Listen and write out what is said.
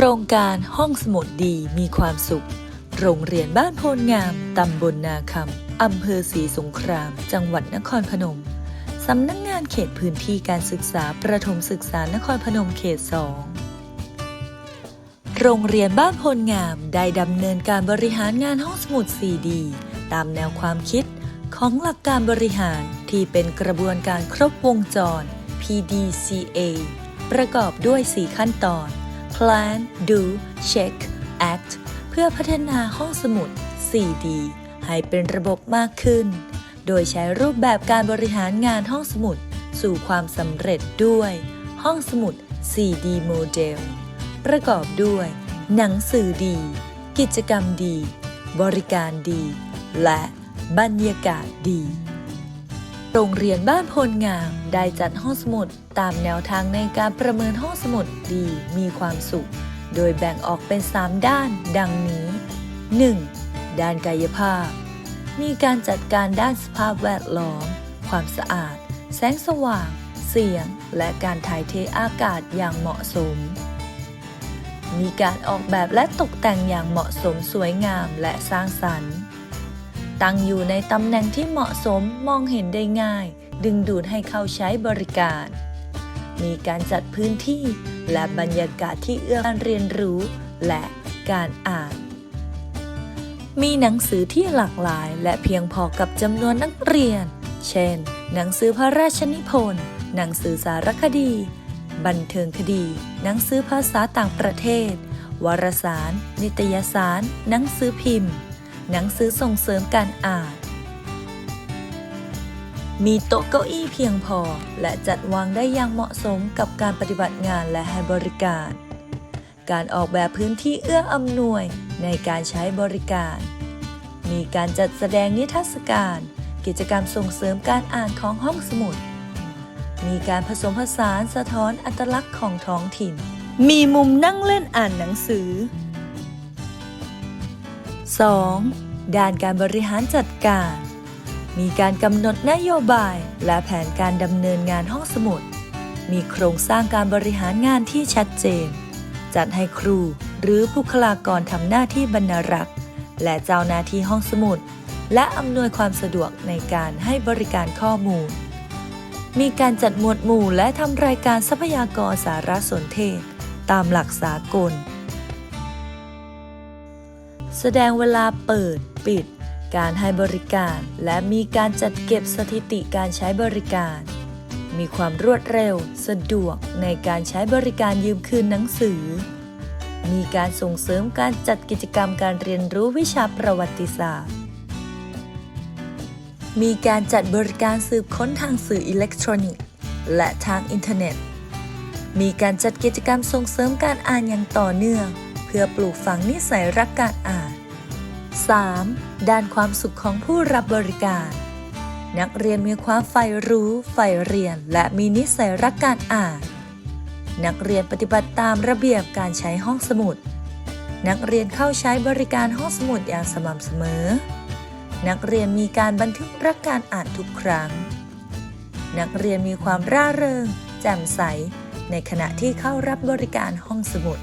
ครงการห้องสมุดดีมีความสุข โรงเรียนบ้านโพลงาม ตำบลนาคำ อำเภอศรีสงคราม จังหวัดนครพนม สำนักงงานเขตพื้นที่การศึกษาประถมศึกษานครพนมเขต2โรงเรียนบ้านโพลงามได้ดำเนินการบริหารงานห้องสมุด 4D ตามแนวความคิดของหลักการบริหารที่เป็นกระบวนการครบวงจร PDCA ประกอบด้วย 4 ขั้นตอน Plan Do Check Act เพื่อพัฒนาห้องสมุด 4D ให้เป็นระบบมากขึ้น โดยใช้รูปแบบการบริหารงานห้องสมุดสู่ความสำเร็จด้วย ห้องสมุด 4D โมเดล ประกอบด้วย หนังสือดี กิจกรรมดี บริการดี และบรรยากาศดี โรงเรียนบ้านพลงาม ได้จัดห้องสมุดตามแนวทางในการประเมินห้องสมุดดีมีความสุข โดยแบ่งออกเป็น 3 ด้าน ดังนี้ 1. ด้านกายภาพ มีการจัดการด้านสภาพแวดล้อม ความสะอาด แสงสว่าง เสียง และการถ่ายเทอากาศอย่างเหมาะสม มีการออกแบบและตกแต่งอย่างเหมาะสมสวยงามและสร้างสรรค์ ตั้งอยู่ในตำแหน่งที่เหมาะสมมองเห็นได้ง่าย ดึงดูดให้เข้าใช้บริการ มีการจัดพื้นที่และบรรยากาศที่เอื้อการเรียนรู้และการอ่าน มีหนังสือที่หลากหลายและเพียงพอกับจำนวนนักเรียน เช่น หนังสือพระราชนิพนธ์ หนังสือสารคดี บันเทิงคดี หนังสือภาษาต่างประเทศ วารสาร นิตยสาร หนังสือพิมพ์ หนังสือส่งเสริมการอ่าน มีโต๊ะเก้าอี้เพียงพอ และจัดวางได้อย่างเหมาะสมกับการปฏิบัติงานและให้บริการ การออกแบบพื้นที่เอื้ออำนวยในการใช้บริการ มีการจัดแสดงนิทรรศการ กิจกรรมส่งเสริมการอ่านของห้องสมุด มีการผสมผสานสะท้อนอัตลักษณ์ของท้องถิ่น มีมุมนั่งเล่นอ่านหนังสือ 2. ด้านการบริหารจัดการ มีการกำหนดนโยบายและแผนการดำเนินงานห้องสมุด มีโครงสร้างการบริหารงานที่ชัดเจน จัดให้ครูหรือบุคลากรทำหน้าที่บรรณารักษ์ และเจ้าหน้าที่ห้องสมุด และอำนวยความสะดวกในการให้บริการข้อมูล มีการจัดหมวดหมู่และทำรายการทรัพยากรสารสนเทศ ตามหลักสากลแสดงเวลาเปิด ปิด การให้บริการและมีการจัดเก็บสถิติการใช้บริการ มีความรวดเร็ว สะดวกในการใช้บริการยืมคืนหนังสือ มีการส่งเสริมการจัดกิจกรรมการเรียนรู้วิชาประวัติศาสตร์ มีการจัดบริการสืบค้นทางสื่ออิเล็กทรอนิกส์ และทางอินเทอร์เน็ต มีการจัดกิจกรรมส่งเสริมการอ่านอย่างต่อเนื่อง เพื่อปลูกฝังนิสัยรักการอ่าน 3. ด้านความสุขของผู้รับบริการ นักเรียนมีความใฝ่รู้ใฝ่เรียน และมีนิสัยรักการอ่าน นักเรียนปฏิบัติตามระเบียบการใช้ห้องสมุด นักเรียนเข้าใช้บริการห้องสมุดอย่างสม่ำเสมอ นักเรียนมีการบันทึกรักการอ่านทุกครั้ง นักเรียนมีความร่าเริง แจ่มใส ในขณะที่เข้ารับบริการห้องสมุด